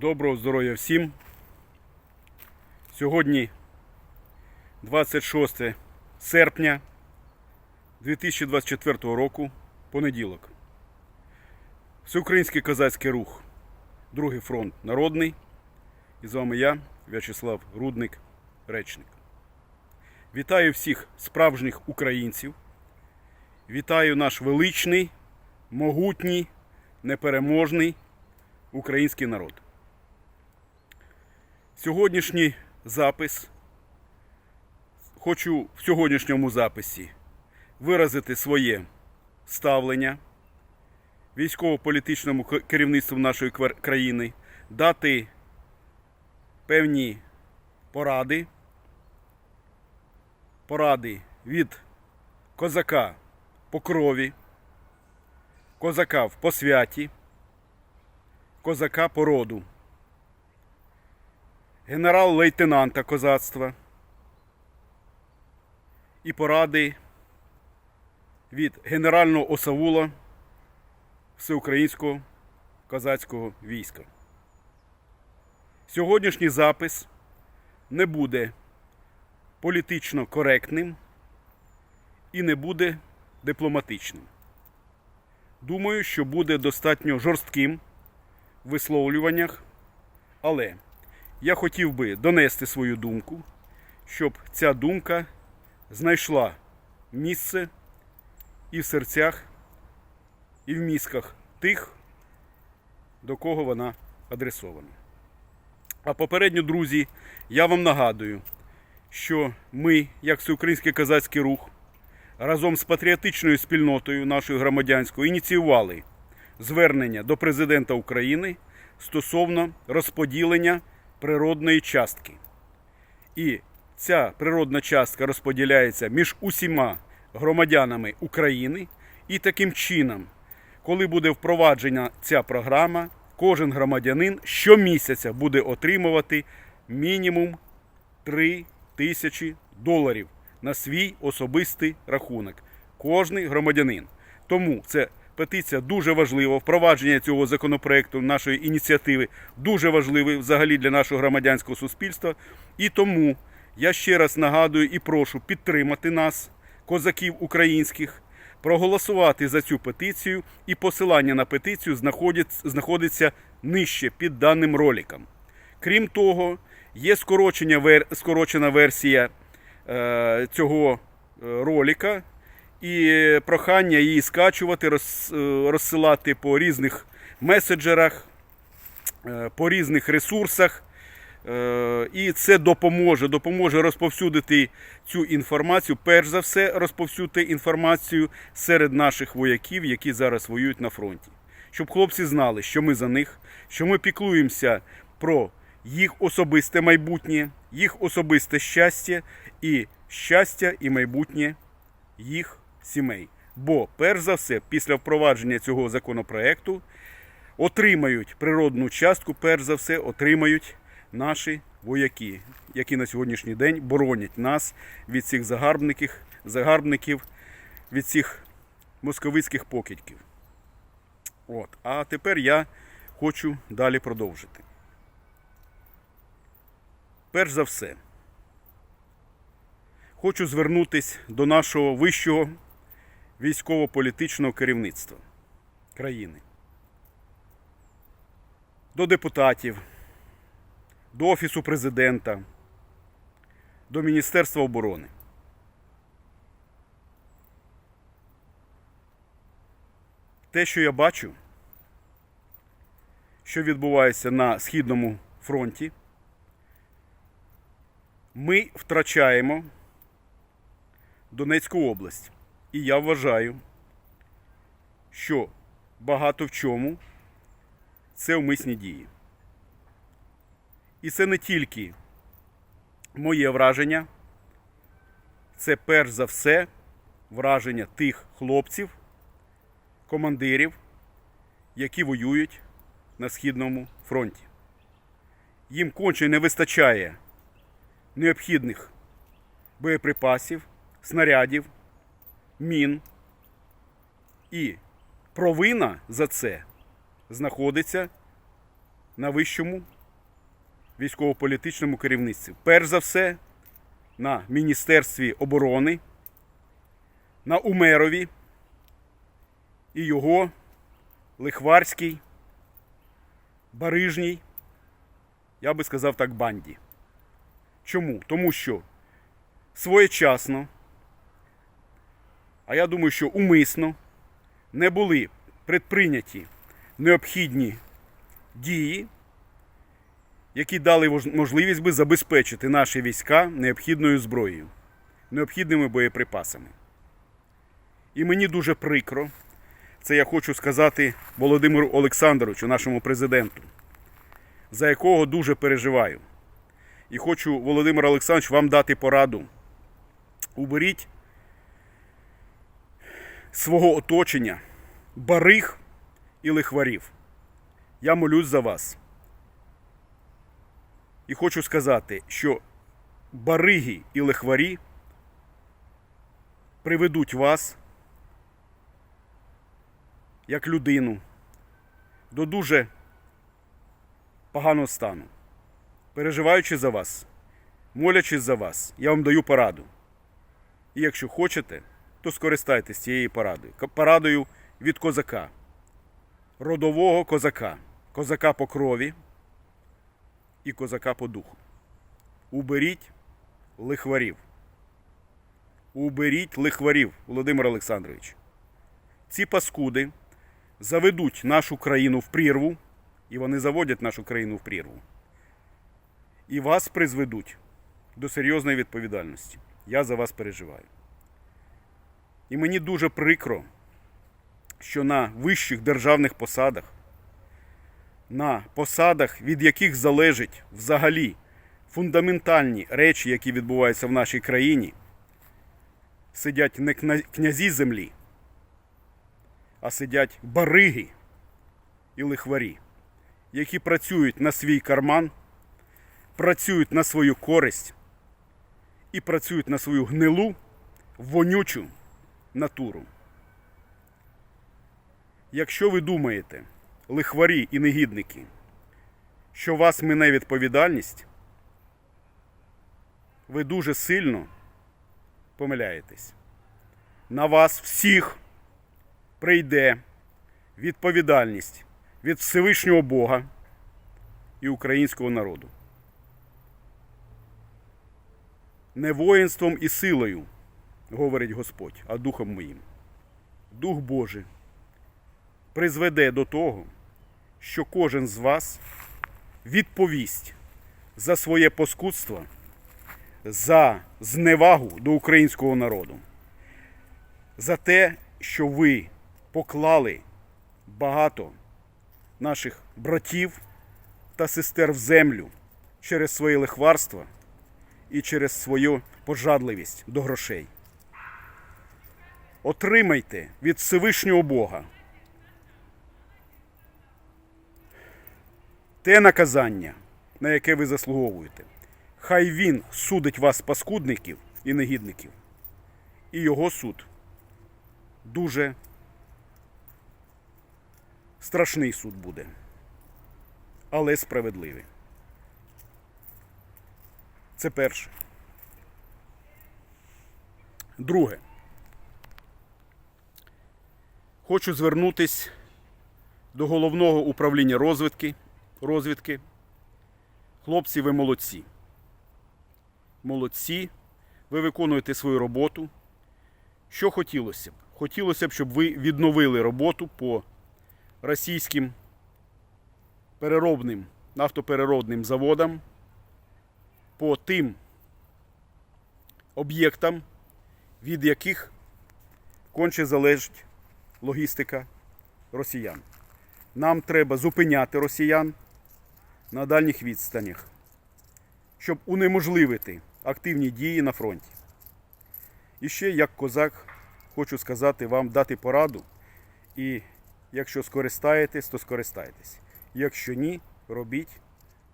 Доброго здоров'я всім. Сьогодні 26 серпня 2024 року, понеділок. Всеукраїнський козацький рух, Другий фронт народний. І з вами я, В'ячеслав Рудник, речник. Вітаю всіх справжніх українців. Вітаю наш величний, могутній, непереможний український народ. Сьогоднішній запис. Хочу в сьогоднішньому записі виразити своє ставлення військово-політичному керівництву нашої країни, дати певні поради, поради від козака по крові, козака в посвяті, козака по роду, генерал-лейтенанта козацтва і поради від генерального осавула Всеукраїнського козацького війська. Сьогоднішній запис не буде політично коректним і не буде дипломатичним. Думаю, що буде достатньо жорстким в висловлюваннях, але я хотів би донести свою думку, щоб ця думка знайшла місце і в серцях, і в мізках тих, до кого вона адресована. А попередньо, друзі, я вам нагадую, що ми, як Всеукраїнський козацький рух, разом з патріотичною спільнотою нашою громадянською ініціювали звернення до президента України стосовно розподілення природної частки. І ця природна частка розподіляється між усіма громадянами України, і таким чином, коли буде впроваджена ця програма, кожен громадянин щомісяця буде отримувати мінімум 3 тисячі доларів на свій особистий рахунок. Кожний громадянин. Тому це петиція дуже важлива. Впровадження цього законопроекту, нашої ініціативи, дуже важливе взагалі для нашого громадянського суспільства. І тому я ще раз нагадую і прошу підтримати нас, козаків українських, проголосувати за цю петицію, і посилання на петицію знаходиться нижче під даним роликом. Крім того, є скорочена версія е, цього е, ролика і прохання її скачувати, е, розсилати по різних меседжерах, е, по різних ресурсах. Е, І це допоможе, допоможе розповсюдити цю інформацію. Перш за все, розповсюдити інформацію серед наших вояків, які зараз воюють на фронті. Щоб хлопці знали, що ми за них, що ми піклуємося про їх особисте майбутнє, їх особисте щастя і щастя і майбутнє їх сімей. Бо, перш за все, після впровадження цього законопроекту отримають природну частку, перш за все, отримають наші вояки, які на сьогоднішній день боронять нас від цих загарбників, загарбників від цих московицьких покидьків. От. А тепер я хочу далі продовжити. Перш за все, хочу звернутися до нашого вищого військово-політичного керівництва країни, до депутатів, до Офісу президента, до Міністерства оборони. Те, що я бачу, що відбувається на Східному фронті, ми втрачаємо Донецьку область. І я вважаю, що багато в чому це вмисні дії. І це не тільки моє враження, це перш за все враження тих хлопців, командирів, які воюють на Східному фронті. Їм конче не вистачає необхідних боєприпасів, снарядів, мін. І провина за це знаходиться на вищому військово-політичному керівництві. Перш за все, на Міністерстві оборони, на Умерові і його лихварській, барижній, я би сказав так, банді. Чому? Тому що своєчасно, а я думаю, що умисно не були предприйняті необхідні дії, які дали можливість би забезпечити наші війська необхідною зброєю, необхідними боєприпасами. І мені дуже прикро, це я хочу сказати Володимиру Олександровичу, нашому президенту, за якого дуже переживаю. І хочу, Володимир Олександрович, вам дати пораду. Уберіть свого оточення бариг і лихварів. Я молюсь за вас. І хочу сказати, що бариги і лихварі приведуть вас як людину до дуже поганого стану. Переживаючи за вас, молячись за вас, я вам даю пораду. І якщо хочете, то скористайтесь цією порадою. Порадою від козака, родового козака, козака по крові і козака по духу. Уберіть лихварів. Уберіть лихварів, Володимир Олександрович. Ці паскуди заведуть нашу країну в прірву, і вони заводять нашу країну в прірву. І вас призведуть до серйозної відповідальності. Я за вас переживаю. І мені дуже прикро, що на вищих державних посадах, на посадах, від яких залежать взагалі фундаментальні речі, які відбуваються в нашій країні, сидять не князі землі, а сидять бариги і лихварі, які працюють на свій карман, працюють на свою користь і працюють на свою гнилу, вонючу натуру. Якщо ви думаєте, лихварі і негідники, що вас мине відповідальність, ви дуже сильно помиляєтесь. На вас всіх прийде відповідальність від Всевишнього Бога і українського народу. Не воїнством і силою, говорить Господь, а духом моїм. Дух Божий призведе до того, що кожен з вас відповість за своє паскудство, за зневагу до українського народу, за те, що ви поклали багато наших братів та сестер в землю через своє лихварство і через свою пожадливість до грошей. Отримайте від Всевишнього Бога те наказання, на яке ви заслуговуєте. Хай він судить вас, паскудників і негідників. І його суд дуже страшний суд буде, але справедливий. Це перше. Друге. Хочу звернутись до головного управління розвідки. розвідки. Хлопці, ви молодці. Молодці. Ви виконуєте свою роботу. Що хотілося б? Хотілося б, щоб ви відновили роботу по російським переробним нафтопереробним заводам, по тим об'єктам, від яких конче залежить логістика росіян. Нам треба зупиняти росіян на дальніх відстанях, щоб унеможливити активні дії на фронті. І ще, як козак, хочу сказати вам дати пораду. І якщо скористаєтесь, то скористайтесь. Якщо ні, робіть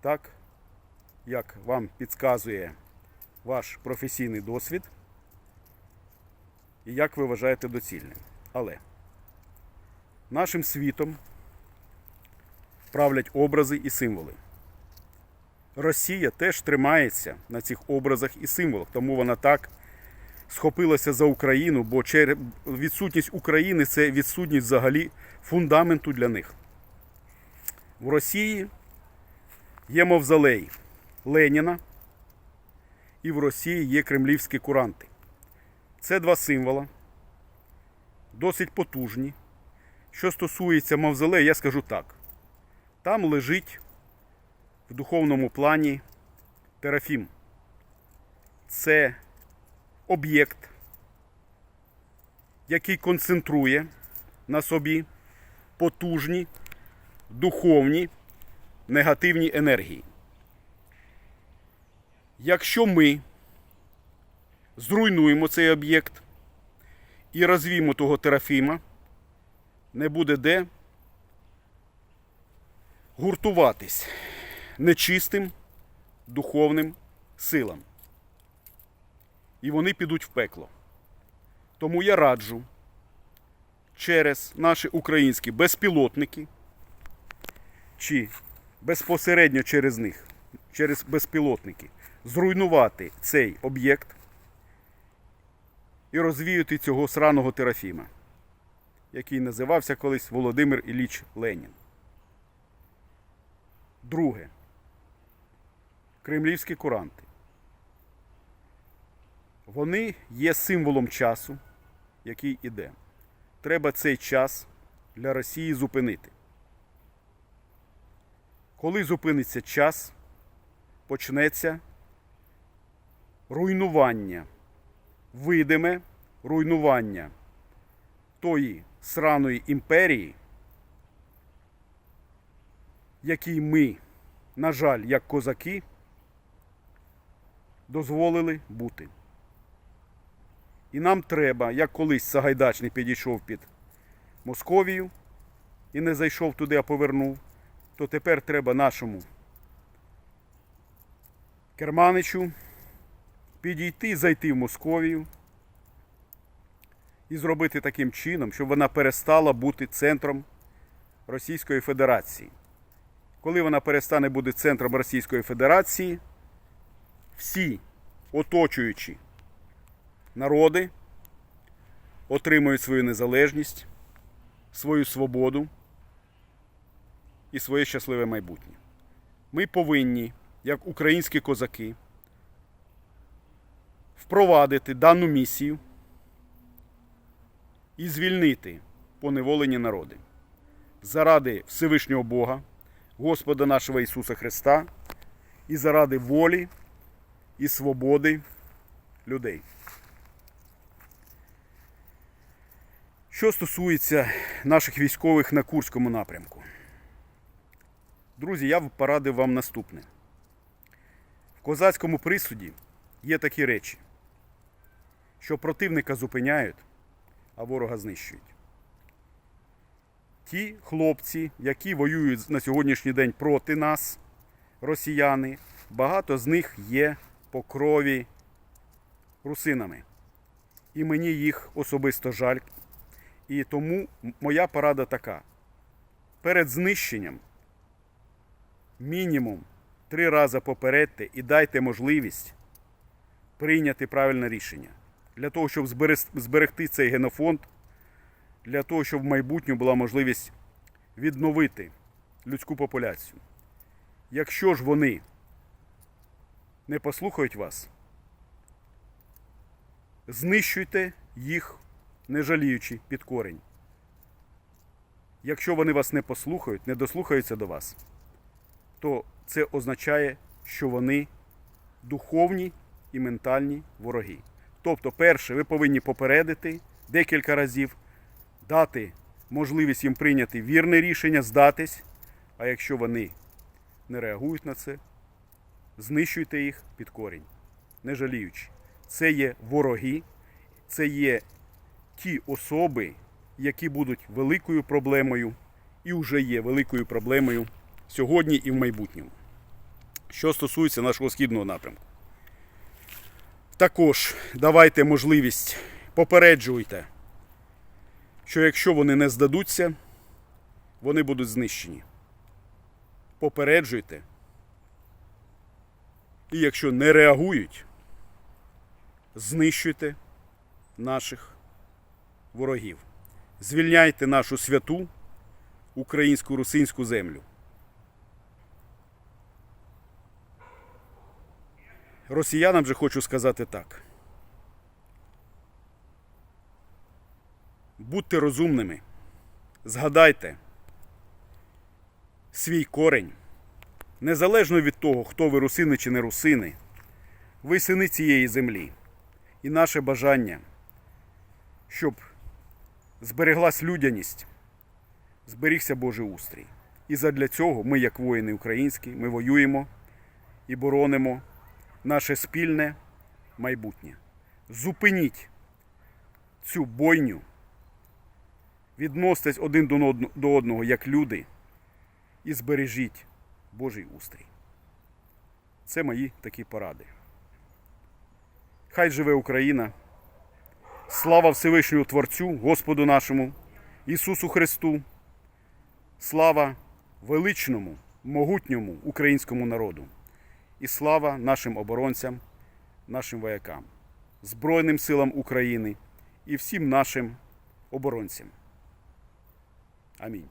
так, як вам підказує ваш професійний досвід і як ви вважаєте доцільним. Але нашим світом правлять образи і символи. Росія теж тримається на цих образах і символах, тому вона так схопилася за Україну, бо відсутність України це відсутність взагалі фундаменту для них. В Росії є мавзолей Леніна, і в Росії є кремлівські куранти. Це два символа, досить потужні. Що стосується мавзолею, я скажу так: там лежить в духовному плані Терафім. Це об'єкт, який концентрує на собі потужні духовні негативні енергії. Якщо ми зруйнуємо цей об'єкт і розвіємо того терафіма, не буде де гуртуватись нечистим духовним силам. І вони підуть в пекло. Тому я раджу через наші українські безпілотники чи безпосередньо через них, через безпілотники, зруйнувати цей об'єкт і розвіяти цього сраного терафіма, який називався колись Володимир Ілліч Ленін. Друге. Кремлівські куранти. Вони є символом часу, який іде. Треба цей час для Росії зупинити. Коли зупиниться час, почнеться руйнування, видиме руйнування тої сраної імперії, якій ми, на жаль, як козаки, дозволили бути. І нам треба, як колись Сагайдачний підійшов під Московію і не зайшов туди, а повернув, то тепер треба нашому Керманичу підійти, зайти в Московію і зробити таким чином, щоб вона перестала бути центром Російської Федерації. Коли вона перестане бути центром Російської Федерації, всі оточуючі народи отримують свою незалежність, свою свободу і своє щасливе майбутнє. Ми повинні, як українські козаки, впровадити дану місію і звільнити поневолені народи заради Всевишнього Бога, Господа нашого Ісуса Христа і заради волі і свободи людей. Що стосується наших військових на Курському напрямку, друзі, я б порадив вам наступне. В козацькому присуді є такі речі, що противника зупиняють, а ворога знищують. Ті хлопці, які воюють на сьогоднішній день проти нас, росіяни, багато з них є по крові русинами. І мені їх особисто жаль. І тому моя порада така: перед знищенням мінімум три рази попередьте і дайте можливість прийняти правильне рішення для того, щоб зберегти цей генофонд, для того, щоб в майбутньому була можливість відновити людську популяцію. Якщо ж вони не послухають вас, знищуйте їх, не жаліючи під корінь. Якщо вони вас не послухають, не дослухаються до вас, то це означає, що вони духовні і ментальні вороги. Тобто, перше, ви повинні попередити декілька разів, дати можливість їм прийняти вірне рішення, здатись. А якщо вони не реагують на це, знищуйте їх під корінь, не жаліючи. Це є вороги, це є ті особи, які будуть великою проблемою і вже є великою проблемою сьогодні і в майбутньому. Що стосується нашого східного напрямку. Також давайте можливість попереджуйте, що якщо вони не здадуться, вони будуть знищені. попереджуйте. І якщо не реагують, знищуйте наших ворогів. Звільняйте нашу святу українську русинську землю. Росіянам же хочу сказати так. Будьте розумними. Згадайте свій корень. Незалежно від того, хто ви русини чи не русини, ви сини цієї землі. І наше бажання, щоб збереглась людяність, зберігся Божий устрій. І задля цього ми, як воїни українські, ми воюємо і боронимо наше спільне майбутнє. Зупиніть цю бойню, відноситесь один до одного як люди і збережіть Божий устрій. Це мої такі поради. Хай живе Україна. Слава Всевишньому Творцю, Господу нашому, Ісусу Христу. Слава величному, могутньому українському народу. І слава нашим оборонцям, нашим воякам, Збройним силам України і всім нашим оборонцям. Амінь.